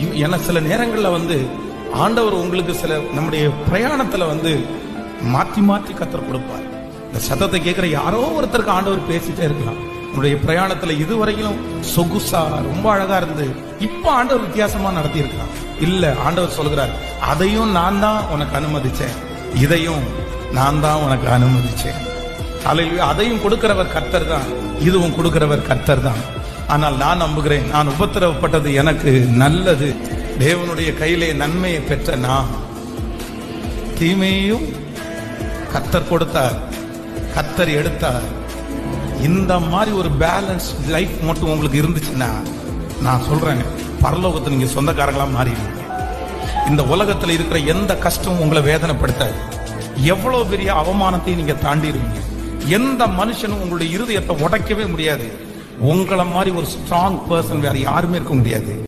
இவ்- ஏன்னா சில நேரங்களில் வந்து ஆண்டவர் உங்களுக்கு சில நம்முடைய பிரயாணத்தில் வந்து மாற்றி மாற்றி கத்தர் கொடுப்பார். இந்த சத்தத்தை கேட்குற யாரோ ஒருத்தருக்கு ஆண்டவர் பேசிட்டே இருக்கலாம். உன்னுடைய பிரயாணத்துல இதுவரையிலும் சொகுசா ரொம்ப அழகா இருந்து இப்ப ஆண்டவர் வித்தியாசமா நடத்தி இருக்கலாம் இல்ல ஆண்டவர் சொல்கிறார் அதையும் நான் தான் உனக்கு அனுமதிச்சேன். இதையும் நான் தான் உனக்கு அனுமதிச்சேன். அதையும் கொடுக்கிறவர் கர்த்தர் தான். இதுவும் கொடுக்கிறவர் கர்த்தர் தான். ஆனால் நான் நம்புகிறேன் நான் உபத்திரவப்பட்டது எனக்கு நல்லது. தேவனுடைய கையிலே நன்மையை பெற்ற நான். தீமையையும் கத்தர் கொடுத்தார் கத்தர் எடுத்தார். இந்த மாதிரி ஒரு பேலன்ஸ் லைஃப் மட்டும் உங்களுக்கு இருந்துச்சுன்னா நான் சொல்றேன் பரலோகத்தை நீங்க சொந்தக்காரங்களா மாறிடுவீங்க. இந்த உலகத்துல இருக்கிற எந்த கஷ்டமும் உங்களை வேதனைப்படுத்தாது. எவ்வளவு பெரிய அவமானத்தையும் நீங்க தாண்டிடுவீங்க. எந்த மனுஷனும் உங்களுடைய இருதயத்தை உடைக்கவே முடியாது. உங்களை மாதிரி ஒரு ஸ்ட்ராங் பர்சன் வேற யாருமே இருக்க முடியாது.